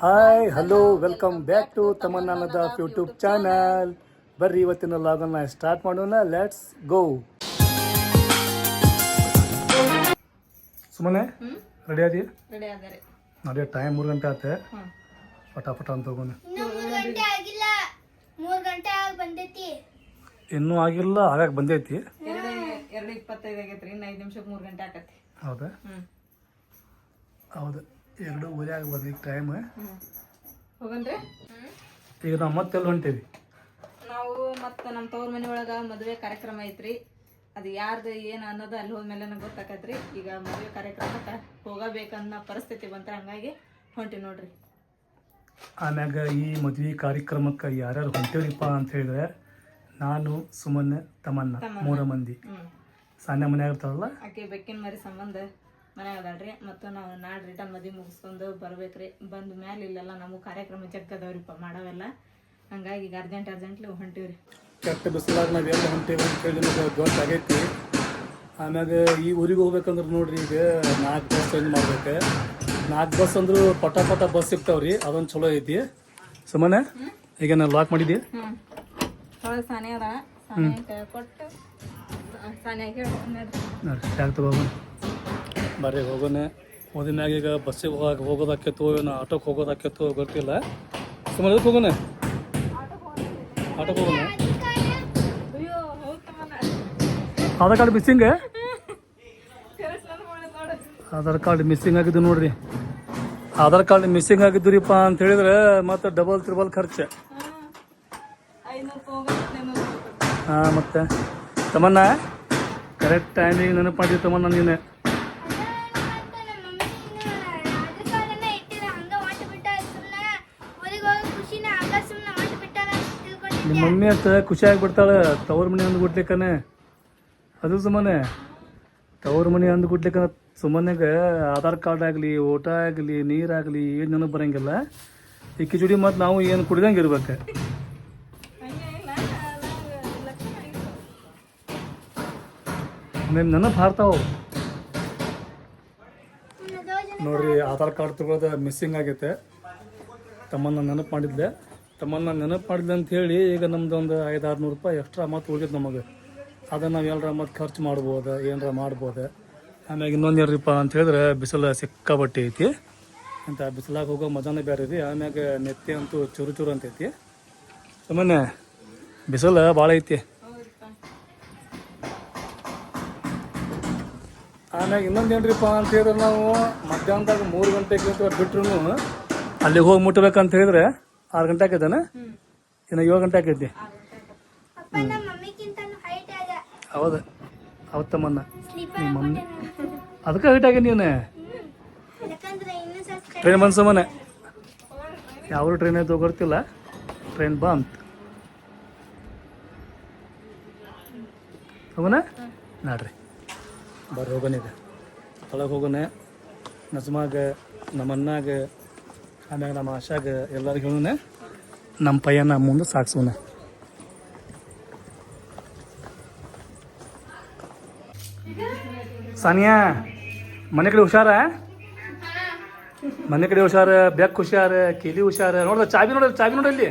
Hi hello welcome back to ತಮನ್ನಾನದ YouTube channel ಬರ್ರಿ ಇವತ್ತಿನ ಲಾಗನ್ನ start ಮಾಡೋಣ. ಲೆಟ್ಸ್ ಗೋ ಸುಮ್ಮನೆ ರೆಡಿ ಆದಿ? ನೋಡಿ ಟೈಮ್ ಮೂರು ಗಂಟೆ ಆತೆ? ಪಟಾಪಟ ಪಟ ಪಟ ಅಂತ ಹೋಗೋಣ. ಇನ್ನು ಆಗಿಲ್ಲ. ಆಗಾಗ ಬಂದೈತಿ. ಎರಡು ಎರಡು ಇಪ್ಪತ್ತೈದು ಆಗೈತ್ರಿ ಇನ್ನು ಐದು ನಿಮಿಷಕ್ಕೆ ಮೂರು ಗಂಟೆ ಆಕತಿ ಹೌದಾ? ಹೌದು. ಎರಡು ಊರಾಗ ಬಂದೈತಿ ಟೈಮ್ ಹ್ಮ್. ಹೋಗನ್ರಿ. ಈಗ ನಾವು ಮತ್ತೆಲ್ಲ ಹೊಂಟೇವಿ? ನಾವು ಮತ್ತೆ ನಮ್ಮ ತವ್ರ ಮನೆ ಒಳಗೆ ಮದುವೆ ಕಾರ್ಯಕ್ರಮ ಐತ್ರಿ. ಅದು ಯಾರ್ದು ಏನು ಅನ್ನೋದು ಅಲ್ಲಿ ಹೋದ್ಮೇಲೆ ಗೊತ್ತಾಕತ್ರಿ. ಈಗ ಮದುವೆ ಕಾರ್ಯಕ್ರಮಕ್ಕೆ ಹೋಗಬೇಕನ್ನೋ ಪರಿಸ್ಥಿತಿ ಬಂತ್ರ. ಹಂಗಾಗಿ ಹೊಂಟಿ ನೋಡ್ರಿ. ಆಮ್ಯಾಗ ಈ ಮದುವೆ ಕಾರ್ಯಕ್ರಮಕ್ಕೆ ಯಾರ್ಯಾರು ಹೊಂಟೇವ್ರಿಪ್ಪ ಅಂತ ಹೇಳಿದ್ರೆ ನಾನು ಸುಮನ್ ತಮ್ಮನ್ನ ಮೂರು ಮಂದಿ. ಸಣ್ಣ ಸಾನ್ಯ ಮನ್ಯಾಗ ಇರ್ತಾರಲ್ಲ? ಆಕೆ ಬೆಕ್ಕಿನ ಮರಿ ಸಂಬಂಧ. ಮನ್ಯಾಗ ಅದಾಳ್ರಿ. ಮತ್ತು ನಾವು ನಾಳೆ ರಿಟರ್ನ್ ಮದುವೆ ಮುಗಿಸ್ಕೊಂಡು ಬರ್ಬೇಕ್ರಿ. ಬಂದ ಮ್ಯಾಲೆ ಇಲ್ಲೆಲ್ಲ ನಮಗೆ ಕಾರ್ಯಕ್ರಮ ಜಗ್ಗದವ್ರಿಪ್ಪ ಮಾಡೋವೆಲ್ಲ. ಹಂಗಾಗಿ ಈಗ ಅರ್ಜೆಂಟ್ ಅರ್ಜೆಂಟ್ಲಿ ಹೊಂಟಿವ್ರಿ. ಕೆಟ್ಟ ಬಿಸಿಲಾಗ ನಾವು ಎಲ್ಲ ಹೊಂಟೀವಿ ಅಂತೇಳಿ ನಮಗೆ ಗೊತ್ತಾಗೈತಿ. ಆಮ್ಯಾಗ ಈ ಊರಿಗೆ ಹೋಗ್ಬೇಕಂದ್ರೆ ನೋಡ್ರಿ ಈಗ ನಾಲ್ಕು ಬಸ್ ಚೇಂಜ್ ಮಾಡ್ಬೇಕು. ನಾಲ್ಕು ಬಸ್ ಅಂದ್ರು ಪಟ ಪಟ ಬಸ್ ಸಿಗ್ತಾವ್ರಿ. ಅದೊಂದು ಚಲೋ ಐತಿ. ಸುಮ್ಮನೆ ಈಗ ನಾನು ಲಾಕ್ ಮಾಡಿದ್ದೆ ಒಳಗೆ ಸಾನೆ ಅದ ಸಾನೆ ಕೊಟ್ಟು ಸಾನೆ ನೋಡ್ರಿ ಟ್ಯಾಗ್ ಹೋಗೋನೆ. ಹೋದ ಈಗ ಬಸ್ಸಿಗೆ ಹೋಗಕ್ಕೆ ಹೋಗೋದಾಕೈತೋ ಏನೋ ಆಟೋಕ್ಕೆ ಹೋಗೋದಾಕೈತೋ ಗೊತ್ತಿಲ್ಲ. ಸುಮಾರು ಅದಕ್ಕೆ ಹೋಗೋಣ ಆಟೋಕ್ಕೆ ಹೋಗೋಣ Aadhaar card missing Aadhaar card missing ಆಗಿದ್ದು ನೋಡ್ರಿ. ಆಧಾರ್ ಕಾರ್ಡ್ ಮಿಸ್ಸಿಂಗ್ ಆಗಿದ್ದುರಿಪ್ಪ ಅಂತ ಹೇಳಿದ್ರೆ ಮತ್ತೆ ಡಬಲ್ ತ್ರಿಬಲ್ ಖರ್ಚು. ಹಾಂ, ಮತ್ತೆ. ತಮನ್ನ? ಕರೆಕ್ಟ್ ಟೈಮಿಗೆ ನೆನಪು ತಮನ್ನ ನೀನು. ನಿಮ್ಮ ಮಮ್ಮಿ ಅಂತ ಖುಷಿ ಆಗಿಬಿಡ್ತಾಳೆ ತವ್ರ ಮನೆ ಅಂದ್ಬಿಡ್ಲಿಕ್ಕನೆ ಅದು ಸುಮ್ಮನೆ. ತವ್ರ ಮನೆ ಅಂದ್ಬಿಡ್ಲಿಕ್ಕ ಸುಮ್ಮನೆಗೆ ಆಧಾರ್ ಕಾರ್ಡ್ ಆಗಲಿ, ಓಟ ಆಗಲಿ ನೀರಾಗಲಿ ಏನು ನೆನಪು ಬರಂಗಿಲ್ಲ. ಈ ಕಿಚುಡಿ ಮತ್ತು ನಾವು ಏನು ಕುಡಿದಂಗೆ ಇರ್ಬೇಕು. ನಿಮ್ಮ ನೆನಪು ಹಾರ್ತಾವು. ನೋಡ್ರಿ, ಆಧಾರ್ ಕಾರ್ಡ್ ತಗೊಳ್ಳೋದು ಮಿಸ್ಸಿಂಗ್ ಆಗೈತೆ. ತಮ್ಮನ್ನ ನೆನಪು ಮಾಡಿದ್ದೆ ತಮ್ಮನ್ನ ನೆನಪು ಮಾಡಿದೆ ಅಂತ ಹೇಳಿ ಈಗ ನಮ್ದು ಒಂದು ಐದು ಆರುನೂರು ರೂಪಾಯಿ ಎಕ್ಸ್ಟ್ರಾ ಮತ್ತೆ ಉಳಿದೈತೆ ನಮಗೆ. ಅದನ್ನು ನಾವು ಎಲ್ಲರ ಮತ್ತೆ ಖರ್ಚು ಮಾಡ್ಬೋದು, ಏನರ ಮಾಡ್ಬೋದು. ಆಮ್ಯಾಗ ಇನ್ನೊಂದು ರೂಪಾಯಿ ಅಂತ ಹೇಳಿದ್ರೆ ಬಿಸಿಲು ಸಿಕ್ಕಾಬಟ್ಟೆ ಐತಿ. ಅಂತ ಬಿಸಿಲಾಗ ಹೋಗೋ ಮಜಾನೇ ಬೇರೆ ರೀ. ಆಮ್ಯಾಗ ನೆತ್ತಿ ಅಂತೂ ಚೂರು ಚೂರು ಅಂತೈತಿ ಸುಮ್ಮನೆ ಬಿಸಿಲು ಭಾಳ ಐತಿ. ಆಮ್ಯಾಗ ಇನ್ನೊಂದು ಏನ್ರಿಪ್ಪ ಅಂತ ಹೇಳಿದ್ರೆ ನಾವು ಮಧ್ಯಾಹ್ನದಾಗ ಮೂರು ಗಂಟೆಗೆ ಬಿಟ್ರು ಅಲ್ಲಿಗೆ ಹೋಗಿ ಮುಟ್ಟಬೇಕಂತ ಹೇಳಿದ್ರೆ ಆರು ಗಂಟೆ ಆಗೈತಾನ ಇನ್ನು ಏಳು ಗಂಟೆ ಆಕೈತಿ ಹೌದ. ಅವತ್ತಮ್ಮನ್ನ ನಿಮ್ಮ ಮಮ್ಮಿ. ಅದಕ್ಕೆ ಹೈಟ್ ಆಗಿ ನೀನು? ಟ್ರೈನ್ ಬಂದು ಸುಮ್ಮನೆ. ಯಾವ ಟ್ರೈನ್ ಆಯ್ತು ಗೊತ್ತಿಲ್ಲ. ಟ್ರೈನ್ ಬಂತ್ ಹೋಗೋಣ ನಾಡ್ರಿ. ಬರ್ರಿ ಹೋಗೋಣ ಈಗ. ಒಳಗೆ ಹೋಗೋಣ ನಜಮಾಗ ನಮ್ಮ ಆಮ್ಯಾಗ ನಮ್ಮ ಆಶಾಗ ಎಲ್ಲರಿಗೂ ನಮ್ಮ ಪಯ್ಯನ ಮುಂದೆ ಸಾಕ್ಸೋಣ ಸಾನಿಯಾ ಮನೆ ಕಡೆ ಹುಷಾರ? ಮನೆ ಕಡೆ ಹುಷಾರ ಬೆಕ್ ಹುಷಾರ ಕಿಲಿ ಹುಷಾರ? ನೋಡ್ದ ಚಾಬಿ ನೋಡ ಚಾಬಿ ನೋಡಲ್ಲಿ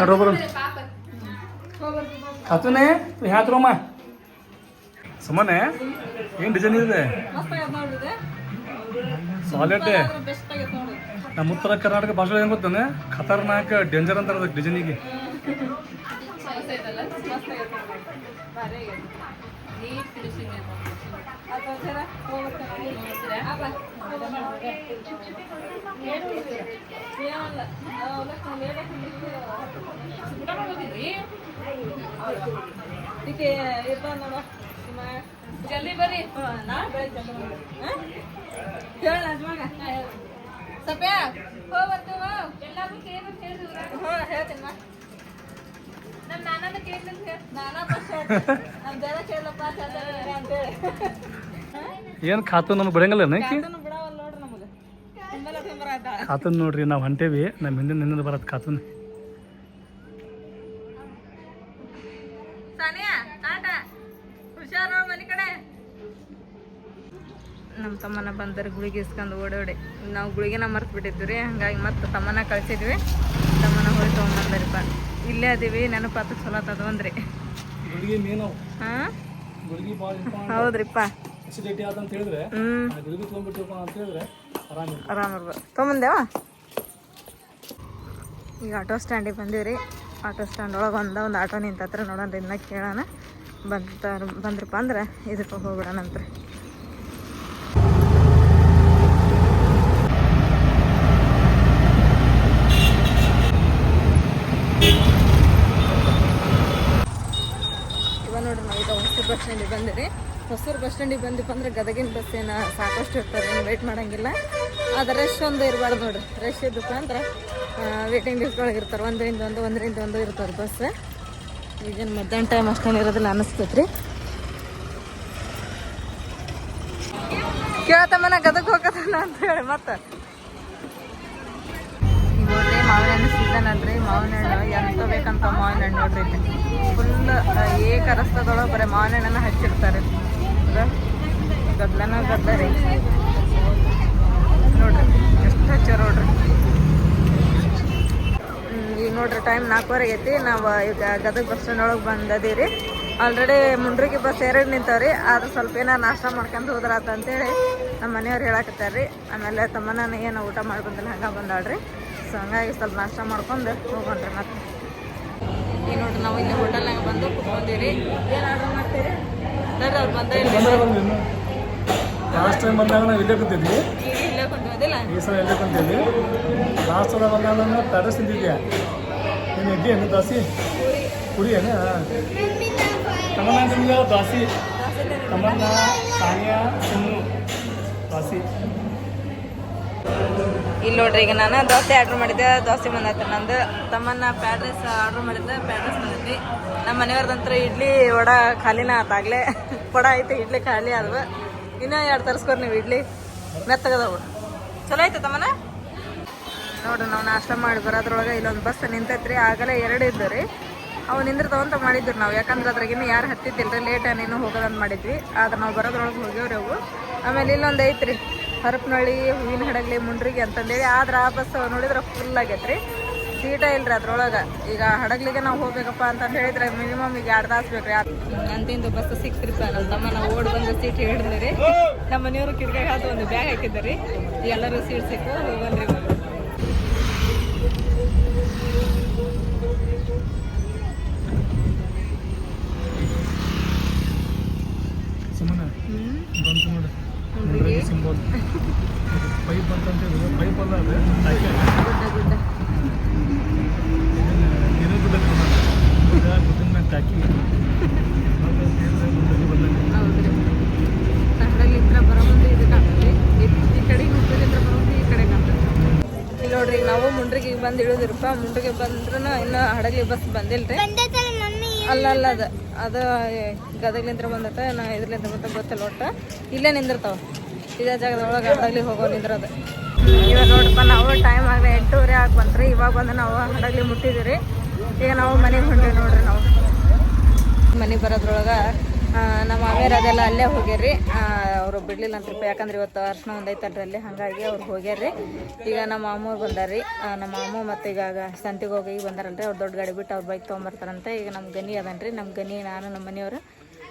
ನೋಡ್ರ ಹತ್ತನೇ ಹ್ಯಾತ್ರಮ್ಮ ಸುಮ್ಮನೆ ಏನ್ ಡಿಸೈನ್ ಇದೆ? ಸಾಲಿಡ್ ನಮ್ಮ ಉತ್ತರ ಕರ್ನಾಟಕ ಭಾಷೆ ಏನು ಗೊತ್ತಾನೆ? ಖತರ್ನಾಕ್ ಡೇಂಜರ್ ಅಂತಾರ ಅದಕ್ಕೆ ಡಿಸೈನಿಗೆ ಇದಕ್ಕೆ ಜಲ್ದಿ ಬರ್ರಿ. ಬೆಳಗ್ಗೆ ಹೇಳ ಸಪ್ಯ ಎಲ್ಲಾರು ಕೇಳಿ ಹೇಳ್ತೀನಿ ಮಾ ನಮ್ಮ ನಾನನ ಕೇಳಿಲ್ಲ ಹೇಳ. ನಾನಾ ಫಸ್ಟ್ ನಮ್ಮ ಜನ ಕೇಳಪ್ಪ ಚಂದ ಅಂತೇಳಿ ಏನ್ ಖಾತು ನಮ್ಗೆ ಬಿಡಂಗಲ್ಲ ಖಾತನ್ ನೋಡ್ರಿ ನಾವು ಹೊಂಟೇವಿ. ನಮ್ಮ ಹಿಂದಿನ ಹಿಂದಿನ ಬರತ್ ಖಾತನ್. ನಮ್ಮ ತಮ್ಮನ ಬಂದರೆ ಗುಳಿಗೆ ಇಸ್ಕೊಂಡು ಓಡೋಡೆ ನಾವು ಗುಳಿಗೆನ ಮರ್ತು ಬಿಟ್ಟಿದ್ವಿ ರೀ ಹಂಗಾಗಿ ಮತ್ತೆ ತಮ್ಮನ ಕಳ್ಸಿದ್ವಿ. ತಮ್ಮನ ಹೋಗಿ ತೊಗೊಂಬಂದರಿಪ್ಪ ಇಲ್ಲೇ ಅದೀವಿ ನೆನಪಾತು ಚಲೋ ಆತದ ಅಂದ್ರಿ ಹಾಂ? ಹೌದ್ರಿಪ್ಪ. ಅಸಿಡಿಟಿ ಆದ ಹೇಳಿದ್ರೆ ಹ್ಞೂ ಆ ಗುಳಿಗೆ ತೊಗೊಂಡ್ಬಿಟ್ಟಿವಪ್ಪ ಅಂತ ಹೇಳಿದ್ರೆ ಆರಾಮಿಲ್ಲ ಆರಾಮಿರ್ಬೋದು ತೊಗೊಂಬಂದೇವ? ಈಗ ಆಟೋ ಸ್ಟ್ಯಾಂಡಿಗೆ ಬಂದೀವಿ ರೀ ಆಟೋ ಸ್ಟ್ಯಾಂಡ್ ಒಳಗೆ ಒಂದ ಒಂದು ಆಟೋ ನಿಂತತ್ರ ನೋಡೋಣ ಇನ್ನ ಕೇಳೋಣ. ಬಂತ ಬಂದ್ರಪ್ಪ ಅಂದ್ರೆ ಇದಕ್ಕೆ ಹೋಗ್ಬಿಡೋಣಂತ್ರಿ ಇವಾಗ ನೋಡ್ರಿ ನಾವು ಈಗ ಹೊಸೂರು ಬಸ್ ಸ್ಟ್ಯಾಂಡಿಗೆ ಬಂದಿರಿ. ಹೊಸೂರು ಬಸ್ ಸ್ಟ್ಯಾಂಡಿಗೆ ಬಂದಿಪ್ಪ ಅಂದ್ರೆ ಗದಗಿನ ಬಸ್ ಏನು ಸಾಕಷ್ಟು ಇರ್ತದೆ ಏನು ವೆಯ್ಟ್ ಮಾಡಂಗಿಲ್ಲ. ಅದು ರಶ್ ಒಂದು ಇರಬಾರ್ದು ನೋಡ್ರಿ. ರಶ್ ಇದ್ದಪ್ಪ ಅಂದ್ರೆ ವೇಟಿಂಗ್ ಲಿಸ್ಟ್ಗಳಿಗೆ ಇರ್ತಾರೆ. ಒಂದರಿಂದ ಒಂದು ಒಂದರಿಂದ ಒಂದು ಇರ್ತಾರೆ ಬಸ್ ಈಗೇನು ಮಧ್ಯಾಹ್ನ ಟೈಮ್ ಅಷ್ಟೇನು ಇರೋದಿಲ್ಲ ಅನಿಸ್ತೈತೆ ರೀ ಮನೇ ಗದಗ ಹೋಗತ್ತಲ್ಲ ಅಂತ ಹೇಳಿ ಮತ್ತೆ. ಮಾವಿನ ಹಣ್ಣು ಸೀಸನ್ ಮಾವಿನ ಹಣ್ಣು ಎಂತ ಬೇಕಂತ ಮಾವಿನ ಹಣ್ಣು ನೋಡ್ರಿ. ಫುಲ್ ಏಕ ರಸ್ತದೊಳಗೆ ಬರೀ ಮಾವಿನ ಹಣ್ಣನ್ನ ಹಚ್ಚಿರ್ತಾರೆ? ಗದ್ಲನ ಗದ್ಲ ರೀ. ನೋಡ್ರಿ, ಎಷ್ಟು ಹಚ್ಚಾರ ನೋಡ್ರಿ. ಈಗ ನೋಡ್ರಿ ಟೈಮ್ ನಾಲ್ಕುವರೆ ಐತಿ. ನಾವು ಈಗ ಗದಗ ಬಸ್ ಸ್ಟ್ಯಾಂಡ್ ಒಳಗೆ ಬಂದದೀರಿ. ಆಲ್ರೆಡಿ ಮುಂಡ್ರಿಗೆ ಬಸ್ ಎರಡು ನಿಂತಾವ್ರಿ. ಆದ್ರೆ ಸ್ವಲ್ಪ ಏನಾರು ನಾಷ್ಟ ಮಾಡ್ಕೊಂಡು ಹೋದ್ರಾತ ಅಂತೇಳಿ ನಮ್ಮ ಮನೆಯವ್ರು ಹೇಳಕತ್ತಾರ್ರಿ. ಆಮೇಲೆ ತಮ್ಮನ ಏನು ಊಟ ಮಾಡಿ ಬಂದಿಲ್ಲ ಹಂಗೆ ಬಂದಾಳ್ರಿ. ಸೊ ಹಂಗಾಗಿ ಸ್ವಲ್ಪ ನಾಷ್ಟ ಮಾಡ್ಕೊಂಡು ಹೋಗೋಣ್ರಿ ಮತ್ತೆ. ಈಗ ನೋಡ್ರಿ ನಾವು ಇಲ್ಲಿ ಹೋಟೆಲ್ನಾಗ ಬಂದು ಕುತ್ಕೊಂಡಿರಿ ಏನು ಆರ್ಡರ್ ಮಾಡ್ತೀರಿ? ಸರ್ ಅವ್ರು ಬಂದ ಇಲ್ಲ ಲಾಸ್ಟ್ ಟೈಮ್ ಬಂದಾಗ ನಾವು ಇಲ್ಲೇ ಕೂತಿದ್ವಿ. ಇಲ್ಲೇ ಕುಂತಿದ್ದಿಲ್ಲ ಈ ಸಲ ಇಲ್ಲೇ ಕುಂತಿದ್ವಿ. ಲಾಸ್ಟ್ ಸಲ ಬಂದಾಗ ನಾನು ಪ್ಯಾಟರ್ಸ್ ತಿಂದಿದ್ದೆ ನೀನು ಇಡ್ಲಿ ಏನು ದಾಸಿ? ಪುರಿ ಏನು? ತಮ್ಮನ್ನ ತಿಂದ ದಾಸಿ? ತಮ್ಮನ್ನ ಸಾನಿಯಾ ಸುಮ್ಮು ದಾಸಿ. ಇಲ್ಲಿ ನೋಡ್ರಿ, ಈಗ ನಾನು ದೋಸೆ ಆರ್ಡ್ರ್ ಮಾಡಿದ್ದೆ, ದೋಸೆ ಬಂದೈತೆ ನಂದು. ತಮ್ಮನ್ನ ಪ್ಯಾಡ್ ರೈಸ್ ಆರ್ಡ್ರ್ ಮಾಡಿದ್ದೆ ಪ್ಯಾಡ್ ರೈಸ್ ಬಂದೈತಿ ನಮ್ಮ ಮನೆಯವ್ರದಂತ್ರ ಇಡ್ಲಿ ವಡ ಖಾಲಿನ ಆತಾಗ್ಲೇ ವಡ ಐತೆ, ಇಡ್ಲಿ ಖಾಲಿ ಆದ್ವು. ಇನ್ನೂ ಎರಡು ತರಿಸ್ಕೊರಿ ನೀವು ಇಡ್ಲಿ. ಮೆತ್ತಗದವು ಚಲೋ ಐತೆ ತಮ್ಮನ? ನೋಡ್ರಿ ನಾವು ನಾಷ್ಟ ಮಾಡಿ ಬರೋದ್ರೊಳಗೆ ಇಲ್ಲೊಂದು ಬಸ್ ನಿಂತೈತ್ರಿ. ಆಗಲೇ ಎರಡು ಇದ್ದು ರೀ. ಅವು ನಿಂದ್ರತಾವ ಅಂತ ಮಾಡಿದ್ರು ನಾವು. ಯಾಕಂದ್ರೆ ಅದ್ರಾಗಿನ್ನು ಯಾರು ಹತ್ತಿದ್ದಿಲ್ಲ ಲೇಟ್ ಏನೇನು ಹೋಗೋದಂತ ಮಾಡಿದ್ವಿ. ಆದ್ರೆ ನಾವು ಬರೋದ್ರೊಳಗೆ ಹೋಗ್ಯವ್ರಿ ಅವು. ಆಮೇಲೆ ಇಲ್ಲೊಂದು ಐತ್ರಿ. ಹರಪನಹಳ್ಳಿ, ಹೂವಿನ ಹಡಗ್ಲಿ, ಮುಂಡ್ರಿಗೆ ಅಂತಂದೇಳಿ ಆದ್ರೆ ಆ ಬಸ್ ನೋಡಿದ್ರೆ ಫುಲ್ ಆಗೈತ್ರಿ. ಸೀಟ ಇಲ್ರಿ ಅದ್ರೊಳಗೆ. ಈಗ ಹಡಗ್ಲಿಗೆ ನಾವು ಹೋಗ್ಬೇಕಪ್ಪ ಅಂತ ಹೇಳಿದ್ರೆ ಮಿನಿಮಮ್ ಈಗ ಎರಡು ತಾಸು ಬೇಕ್ರಿ. ಅಂತಿಂದು ಬಸ್ ಸರ್ ನಮ್ಮ ತಮ್ಮ ನಾವು ಓಡ್ ಬಂದು ಸೀಟ್ ಹಿಡಿದ್ರಿ ನಮ್ಮ ಮನೆಯವರು ಕಿಟಕಿಗೆ ಒಂದು ಬ್ಯಾಗ್ ಹಾಕಿದ್ರಿ ಎಲ್ಲರೂ ಸೀಟ್ ಸಿಕ್ಕು ಹೋಗಲ್ರಿ ಬಂದು ಇಳಿದ್ರಪ್ಪ ಮುಂಡಗೆ ಬಂದ್ರೂ ಇನ್ನು ಹಡಗಲಿ ಬಸ್ ಬಂದಿಲ್ರಿ. ಅಲ್ಲ ಅಲ್ಲ, ಅದು ಅದು ಗದಗ್ಲಿಂತ್ರ ಬಂದೈತೆ, ನಾ ಇದ್ರಲಿಂತ್ರ ಬಂದ ಗೊತ್ತಿಲ್ಲ ಒಟ್ಟು. ಇಲ್ಲೇ ನಿಂದಿರ್ತಾವ. ಇದೇ ಜಾಗದೊಳಗೆ ಹಡಗ್ಲಿ ಹೋಗೋ ನಿಂದ್ರದ. ಇವಾಗ ನೋಡಪ್ಪ ನಾವು ಟೈಮ್ ಆಗಲಿ ಎಂಟೂವರೆ ಆಗಿ ಬಂತ್ರಿ. ಇವಾಗ ಬಂದು ನಾವು ಹಡಗಲಿ ಮುಟ್ಟಿದಿರಿ. ಈಗ ನಾವು ಮನೆಗೆ ಹೊಂಟೀವಿ ನೋಡ್ರಿ ನಾವು. ಮನೆಗೆ ಬರೋದ್ರೊಳಗೆ ನಮ್ಮ ಮಾಮಿಯರು ಅದೆಲ್ಲ ಅಲ್ಲೇ ಹೋಗ್ಯಾರ್ರಿ. ಅವರು ಬಿಡ್ಲಿಲ್ಲ ಅಂತ್ರಿಪ್ಪ ಯಾಕಂದ್ರೆ ಇವತ್ತು ಅರ್ಶನ ಒಂದೈತಲ್ರಿ ಅಲ್ಲಿ. ಹಾಗಾಗಿ ಅವ್ರು ಹೋಗ್ಯಾರ್ರಿ. ಈಗ ನಮ್ಮ ಮಾಮೂರು ಬಂದಾರ್ರಿ. ನಮ್ಮ ಅಮ್ಮ ಮತ್ತು ಈಗ ಸಂತಿಗೆ ಹೋಗಿ ಈಗ ಬಂದಾರಲ್ರಿ. ಅವ್ರು ದೊಡ್ಡ ಗಾಡಿ ಬಿಟ್ಟು ಅವ್ರು ಬೈಕ್ ತೊಗೊಂಬರ್ತಾರಂತೆ. ಈಗ ನಮ್ಮ ಗನಿ ಅದನ್ರಿ. ನಮ್ಮ ಗನಿ ನಾನು, ನಮ್ಮ ಮನೆಯವರು.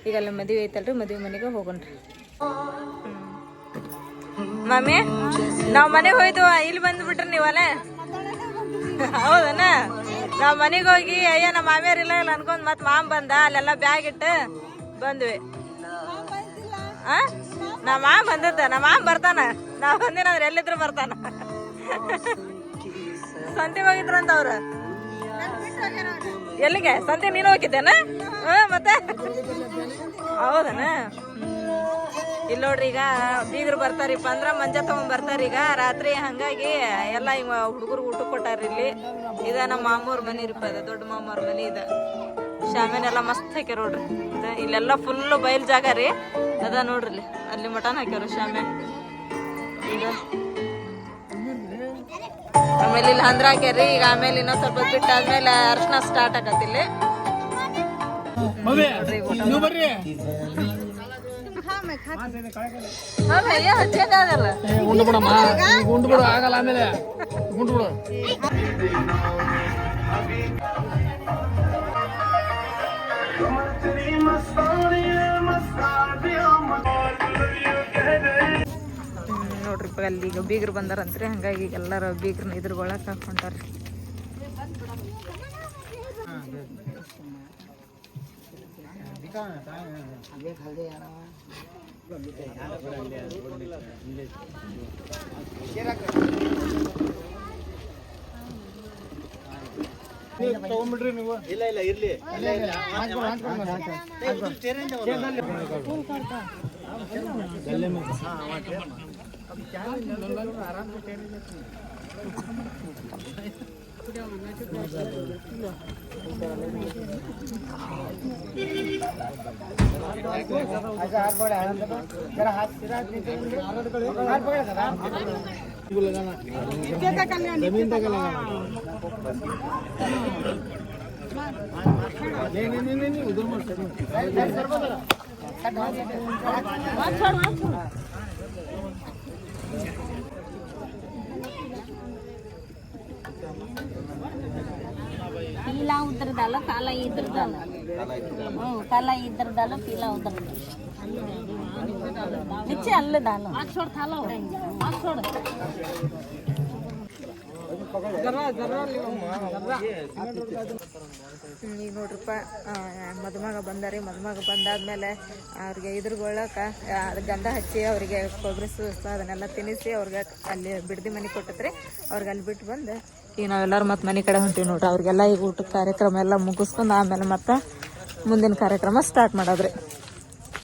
ಈಗ ಅಲ್ಲಿ ಮದುವೆ ಐತಲ್ರಿ. ಮದುವೆ ಮನೆಗೆ ಹೋಗೋಣ್ರಿ. ಮಾಮಿ, ನಾವು ಮನೆಗೆ ಹೋಯ್ತು ಇಲ್ಲಿ ಬಂದ್ಬಿಟ್ರಿ ನೀವಲ್ಲ ಹೌದನ? ನಾವು ಮನೆಗೆ ಹೋಗಿ, ಅಯ್ಯ, ನಮ್ಮ ಮಾಮಿಯರ್ ಇಲ್ಲ ಇಲ್ಲ ಅನ್ಕೊಂಡು ಮತ್ತೆ ಮಾಮ್ ಬಂದ. ಅಲ್ಲೆಲ್ಲ ಬ್ಯಾಗ್ ಇಟ್ಟು ಬಂದ್ವಿ. ಆ? ನಮ್ಮ ಮಾಮ್ ಬಂದದ್ದ. ನಮ್ಮ ಮಾಮ್ ಬರ್ತಾನ. ನಾವ್ ಬಂದಿನಂದ್ರೆ ಎಲ್ಲಿದ್ರು ಬರ್ತಾನ. ಸಂತೆ ಹೋಗಿದ್ರಂತ ಅವ್ರು. ಎಲ್ಲಿಗೆ? ಸಂತೆ ನೀನು ಹೋಗಿದ್ದೇನ? ಹ ಮತ್ತೆ? ಹೌದನ? ಇಲ್ಲಿ ನೋಡ್ರಿ ಈಗ ಬೀಗರು ಬರ್ತಾರಿಪ್ಪ ಅಂದ್ರ ಮಂಜ ತಗೊಂಡ್ ಬರ್ತಾರ ಈಗ. ರಾತ್ರಿ ಹಂಗಾಗಿ ಎಲ್ಲ ಹಿಂಗ ಹುಡುಗರು ಊಟ ಕೊಟ್ಟಾರ ಇಲ್ಲಿ. ಇದ ನಮ್ಮ ಮಾಮೂರ್ ಮನೆ ರೀಪ ಅದ ದೊಡ್ಡ ಮಾಮೂರ್ ಮನೆ ಇದ. ಶಾಮಿನೆಲ್ಲ ಮಸ್ತ್ ಹಾಕ್ಯಾರ ನೋಡ್ರಿ. ಇದ ಇಲ್ಲೆಲ್ಲ ಫುಲ್ ಬಯಲ್ ಜಾಗ ರೀ. ಅದ ನೋಡ್ರಿ ಅಲ್ಲಿ ಮಟನ್ ಹಾಕ್ಯಾರ ಶಾಮೆ ಈಗ ಆಮೇಲೆ ಇಲ್ಲಿ ಹಂದ್ರ ಹಾಕ್ಯಾರಿ ಈಗ ಆಮೇಲೆ ಇನ್ನೊಂದ್ ಸ್ವಲ್ಪ ಬಿಟ್ಟಾದ್ಮೇಲೆ ಅರ್ಶನ ಸ್ಟಾರ್ಟ್ ಆಗತ್ತಿಲ್ಲಿ ಆಮೇಲೆ. ನೀವು ಬರ್ರಿ ಅಲ್ಲಿ ಈಗ ಬೀಗರು ಬಂದಾರಂತ್ರಿ ಹಂಗಾಗಿ ಈಗ ಎಲ್ಲಾರು ಬೀಗರ್ನ ಆಗಲ್ಲ ಆಮೇಲೆ ಉಂಡು ನೀವು ಇಲ್ಲ ಇಲ್ಲ, ಇರ್ಲಿ. ಇಲ್ಲ ಬೀಗ್ರು ಬಂದಾರಂತ್ರಿ ಹಂಗಾಗಿ ಈಗ ಎಲ್ಲಾರು ಬೀಗ್ರನ್ನ ಇದ್ರೊಳಗೆ ಹಾಕೊಂಡಾರ ಪೀಲಾ ಉದ್ರದಲ್ಲ ಕಾಲ ಇದ್ರದಲ್ಲ ಹ್ಞೂ ಕಾಲ ಇದ್ರದಲ್ಲ ಪೀಲಾ ಉದ್ರದ ನಿಚ್ಚೆ ಅಲ್ಲದಲ್ಲ ಹಾಕ್ಸೋಡ್ ಕಾಲ ಹಾಕ್ಸೋಡ್ ಈಗ ನೋಡ್ರಪ್ಪ ಮದುಮಗ ಬಂದಾರಿ. ಮದುಮಗ ಬಂದಾದ್ಮೇಲೆ ಅವ್ರಿಗೆ ಇದ್ರಗೊಳಕ ಗಂಧ ಹಚ್ಚಿ ಅವರಿಗೆ ಕೊಬ್ಬರಿ ಸೂಸ ಅದನ್ನೆಲ್ಲ ತಿನ್ನಿಸಿ ಅವ್ರಿಗೆ ಅಲ್ಲಿ ಬಿಡ್ದಿ ಮನೆ ಕೊಟ್ಟತ್ರಿ. ಅವ್ರಿಗೆ ಅಲ್ಲಿ ಬಿಟ್ಟು ಬಂದು ಈಗ ನಾವೆಲ್ಲರೂ ಮತ್ತೆ ಮನೆ ಕಡೆ ಹೊಂಟೀವಿ ನೋಡ್ರಿ. ಅವ್ರಿಗೆಲ್ಲ ಈಗ ಊಟದ ಕಾರ್ಯಕ್ರಮ ಎಲ್ಲ ಮುಗಿಸ್ಕೊಂಡು ಆಮೇಲೆ ಮತ್ತೆ ಮುಂದಿನ ಕಾರ್ಯಕ್ರಮ ಸ್ಟಾರ್ಟ್ ಮಾಡೋದ್ರಿ.